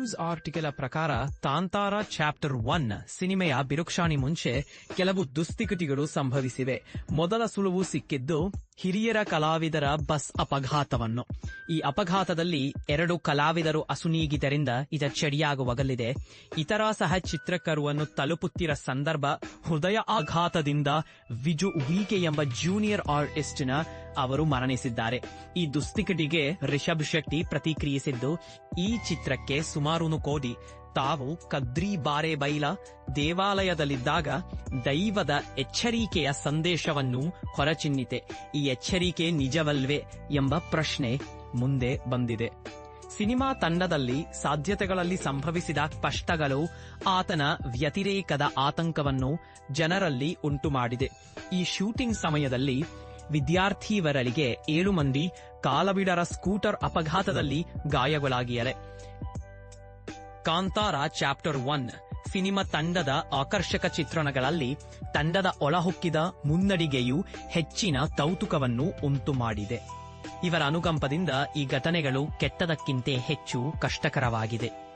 News article ಪ್ರಕಾರ ತಾಂತಾರ chapter one ಸಿನಿಮೆಯ ಬಿರುಕ್ಷಾಣಿ ಮುಂಚೆ ಕೆಲವು ದುಸ್ಥಿತಿಗಳು ಸಂಭವಿಸಿವೆ. ಮೊದಲ ಸುಳುವು ಸಿಕ್ಕಿದ್ದು ಹಿರಿಯರ ಕಲಾವಿದರ ಬಸ್ ಅಪಘಾತವನ್ನು. ಈ ಅಪಘಾತದಲ್ಲಿ ಎರಡು ಕಲಾವಿದರು ಅಸುನೀಗಿದ್ದರಿಂದ ಇದ ಚಡಿಯಾಗುವಗಲಿದೆ. ಇತರ ಸಹ ಚಿತ್ರಕರುವನ್ನು ತಲುಪುತ್ತಿರ ಸಂದರ್ಭ ಹೃದಯ ಆಘಾತದಿಂದ ವಿಜು ವಿಕೆ ಎಂಬ ಜೂನಿಯರ್ ಆರ್ಟಿಸ್ಟ್ನ ಅವರು ಮರಣಿಸಿದ್ದಾರೆ. ಈ ದುಸ್ಥಿತಿಗೆ ರಿಷಬ್ ಶೆಟ್ಟಿ ಪ್ರತಿಕ್ರಿಯಿಸಿದ್ದು, ಈ ಚಿತ್ರಕ್ಕೆ ಸುಮಾರು ಕೋಟಿ. ತಾವು ಕದ್ರಿ ಬಾರೆ ಬೈಲ, ದೇವಾಲಯದಲ್ಲಿದ್ದಾಗ ದೈವದ ಎಚ್ಚರಿಕೆಯ ಸಂದೇಶವನ್ನು ಹೊರಚಿನ್ನಿತೆ. ಈ ಎಚ್ಚರಿಕೆ ನಿಜವಲ್ವೆ ಎಂಬ ಪ್ರಶ್ನೆ ಮುಂದೆ ಬಂದಿದೆ. ಸಿನಿಮಾ ತಂಡದಲ್ಲಿ ಸಾಧ್ಯತೆಗಳಲ್ಲಿ ಸಂಭವಿಸಿದ ಕಷ್ಟಗಳು ಆತನ ವ್ಯತಿರೇಕದ ಆತಂಕವನ್ನು ಜನರಲ್ಲಿ ಉಂಟುಮಾಡಿದೆ. ಈ ಶೂಟಿಂಗ್ ಸಮಯದಲ್ಲಿ ವಿದ್ಯಾರ್ಥಿವರರಿಗೆ ಏಳು ಮಂದಿ ಕಾಲವಿಡರ ಸ್ಕೂಟರ್ ಅಪಘಾತದಲ್ಲಿ ಗಾಯಗಳಾಗಿಯರೆ ಕಾಂತಾರ ಚಾಪ್ಟರ್ ಒನ್, ಸಿನಿಮಾ ತಂಡದ ಆಕರ್ಷಕ ಚಿತ್ರಣಗಳಲ್ಲಿ ತಂಡದ ಒಳಹೊಕ್ಕಿದ ಮುನ್ನಡಿಗೆಯು ಹೆಚ್ಚಿನ ಕೌತುಕವನ್ನು ಉಂಟು ಮಾಡಿದೆ ಇವರ ಅನುಕಂಪದಿಂದ ಈ ಘಟನೆಗಳು ಕೆಟ್ಟದಕ್ಕಿಂತ ಹೆಚ್ಚು ಕಷ್ಟಕರವಾಗಿದೆ.